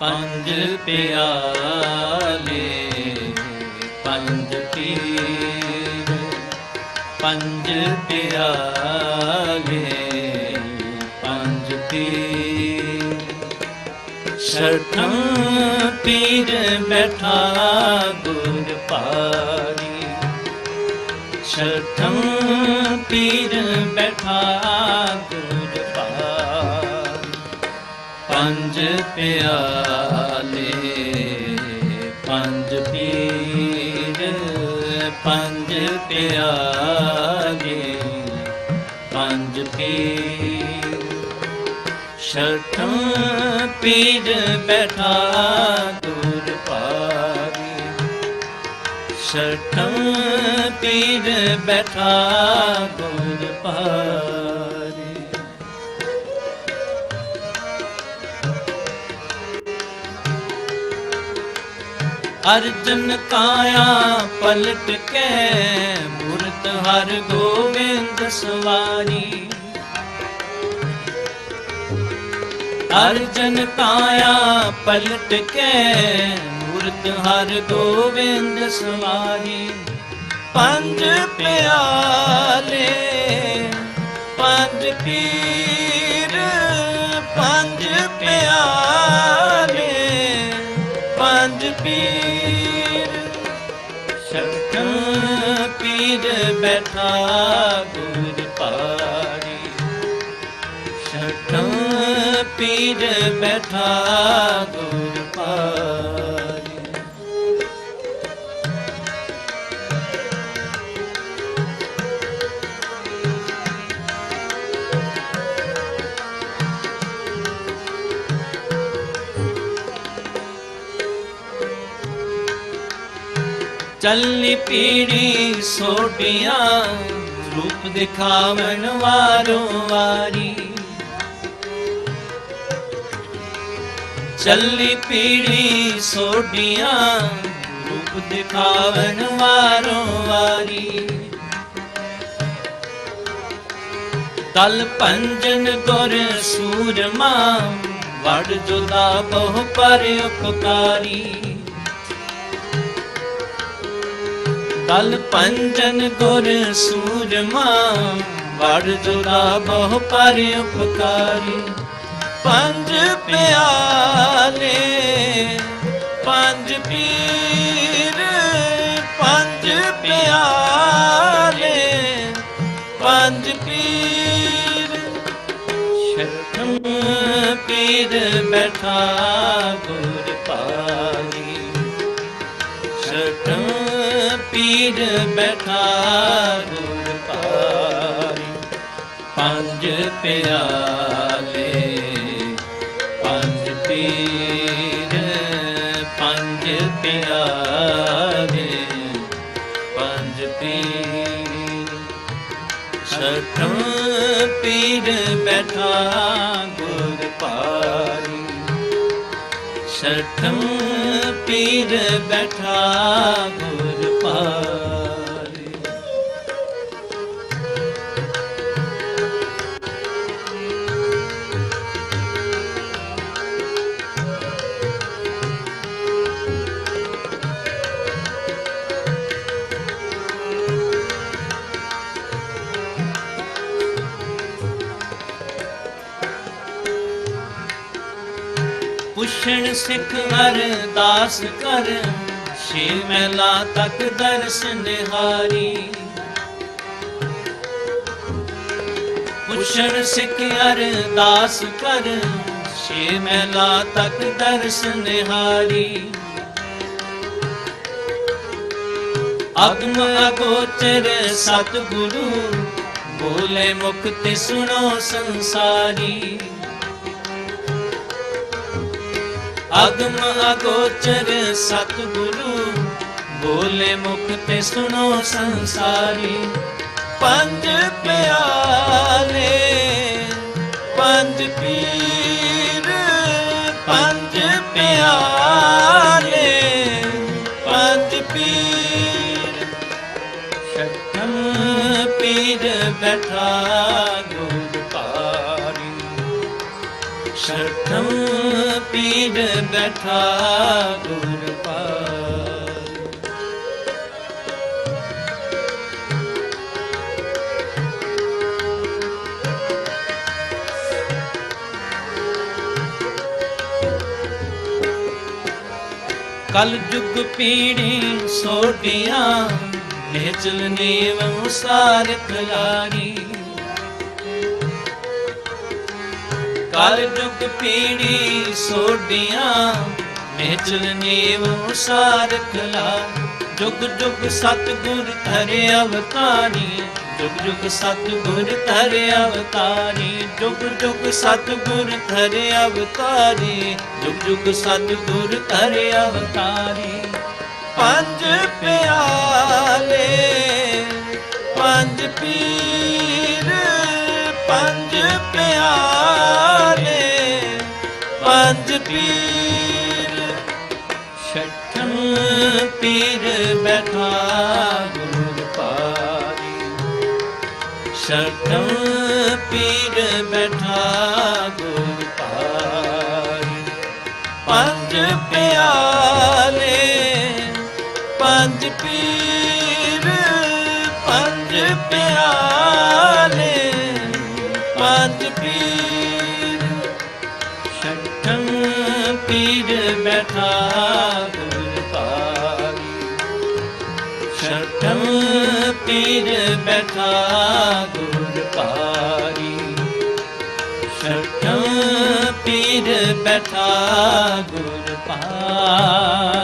ਪੰਜ ਪਿਆਲੇ, ਪੰਜ ਪੀਰ। ਪੰਜ ਪਿਆਲੇ, ਪੰਜ ਪੀਰ। ਛਠਾਂ ਪੀਰ ਬੈਠਾ ਗੁਰ ਪਾਰੀ ਛਠਾਂ ਪੀਰ ਬੈਠਾ ਗੁਰ ਪੰਜ ਪਿਆਲੇ, ਪੰਜ ਪੀਰ, ਪੰਜ ਪਿਆਲੇ ਪੰਜ ਪੀਰ। ਛਠਾਂ ਪੀਰ ਬੈਠਾ ਦੂਰ ਪਾਰੀ ਛਠਾਂ ਪੀਰ ਬੈਠਾ ਦੂਰ ਪਾਰੀ ਅਰਜਨ ਕਾਇਆ ਪਲਟ ਕੇ ਮੂਰਤ ਹਰ ਗੋਬਿੰਦ ਸਵਾਰੀ। ਅਰਜਨ ਕਾਇਆ ਪਲਟ ਕੇ ਮੂਰਤ ਹਰ ਗੋਬਿੰਦ ਸਵਾਰੀ। ਪੰਜ ਪਿਆਲੇ, ਪੰਜ ਪੀਰ, ਪੰਜ ਪਿਆਲੇ। ਸ਼ਰਕਾਂ ਬੈਠਾ ਗੁਰ ਪਾਰੀ ਸ਼ਰਕਾਂ ਪੀਰ ਬੈਠਾ ਗੁਰ ਪਾਰੀ ਚੱਲੀ ਪੀੜੀ ਸੋਟੀਆਂ ਰੂਪ ਦਿਖਾਵਣ ਵਾਰੋ ਵਾਰੀ। ਚੱਲੀ ਪੀੜੀ ਸੋਟੀਆਂ ਰੂਪ ਦਿਖਾਵਣ ਵਾਰੋ ਵਾਰੀ। ਤਲ ਪੰਜਨ ਗੁਰ ਸੂਰਮਾ, ਵੜ ਜੁਦਾ ਬਹੁ ਪਰ ਉਪਕਾਰੀ। ਕਲ ਪੰਜਨ ਗੁਰ ਸੂਰਮਾ ਵੜ ਜੁਦਾ ਬਹੁ ਪਰ ਉਪਕਾਰੀ। ਪੰਜ ਪਿਆਲੇ, ਪੰਜ ਪੀਰ, ਪੰਜ ਪਿਆਲੇ, ਪੰਜ ਪੀਰ। ਸ਼ਰਖਮ ਪੀਰ ਬੈਠਾ ਗੁਰ ਪਾਲੀ। ਪੀਰ ਬੈਠਾ ਗੁਰ ਪਾਰੀ ਪੰਜ ਪਿਆਲੇ, ਪੰਜ ਪੀਰ, ਪੰਜ ਪਿਆਲੇ, ਪੰਜ ਪੀਰ। ਛਠਾਂ ਪੀਰ ਬੈਠਾ ਗੁਰ ਪਾਰੀ ਛਠਾਂ ਪੀਰ ਬੈਠਾ ਗੁਰ ਪਾਰੀ ਪੁੱਛਣ ਸਿੱਖ ਅਰਦਾਸ ਕਰ ਛੇ ਮਹਿਲਾ ਤੱਕ ਦਰਸ਼ਨ ਨਿਹਾਰੀ ਪੁੱਛਣ ਸਿੱਖ ਅਰਦਾਸ ਕਰ ਛੇ ਮਹਿਲਾ ਤੱਕ ਦਰਸ਼ਨ ਨਿਹਾਰੀ ਅਗਮ ਅਗੋਚਰ ਸਤਿਗੁਰੂ, ਬੋਲੇ ਮੁਖ ਤੇ ਸੁਣੋ ਸੰਸਾਰੀ। ਅਗਮ ਅਗੋਚਰ ਸਤਿਗੁਰੂ, ਬੋਲੇ ਮੁਖ ਤੇ ਸੁਣੋ ਸੰਸਾਰੀ। ਪੰਜ ਪਿਆਲੇ, ਪੰਜ ਪੀਰ, ਪੰਜ ਪਿਆਲੇ, ਪੰਜ ਪੀਰ। ਸ਼ਕਮ ਪੀਰ ਬੈਠਾ ਗੁਰ ਪਾਰੀ। ਸ਼ਰਤ ਪੀਰ ਬੈਠਾ ਗੁਰ ਪਾਰ ਕਲ ਜੁਗ ਪੀੜੀ ਸੋਡੀਆਂ ਨੇਚਲ ਨੀਵ ਸਾਰ ਖਲਾਰੀ ਕਲ ਜੁਗ ਪੀੜੀ ਸੋਡੀਆਂ ਨੇਚਲ ਨੀਵ ਸਾਰ ਖਲਾ ਜੁਗ ਜੁਗ ਸਤਿਗੁਰ ਧਰੇ ਅਵਤਾਰੀ, ਜੁਗ ਜੁਗ ਸਤਿਗੁਰ ਧਰੇ ਅਵਤਾਰੀ। ਜੁਗ ਜੁਗ ਸਤਿਗੁਰ ਧਰੇ ਅਵਤਾਰੀ, ਜੁਗ ਜੁਗ ਸਤਿਗੁਰ ਧਰੇ ਅਵਤਾਰੀ। ਪੰਜ ਪਿਆਲੇ, ਪੰਜ ਪੀਰ, ਪੰਜ ਪਿਆਲੇ। ਪੀਰ, ਛਠਮ ਪੀਰ ਬੈਠਾ ਗੁਰ ਪਾਰੀ। ਛਠਮ ਪੀਰ ਬੈਠਾ ਗੁਰ ਪਾਰੀ। ਪੰਜ ਪਿਆਲੇ, ਪੰਜ ਪੀਰ, ਪੰਜ ਪਿਆਲੇ, ਪੰਜ ਪੀਰ ਪੀਰ ਬੈਠਾ ਗੁਰ ਪਾਰੀ ਛਠਮ ਪੀਰ ਬੈਠਾ ਗੁਰ ਪਾਰੀ ਛਠਮ ਪੀਰ ਬੈਠਾ ਗੁਰ ਪਾਰੀ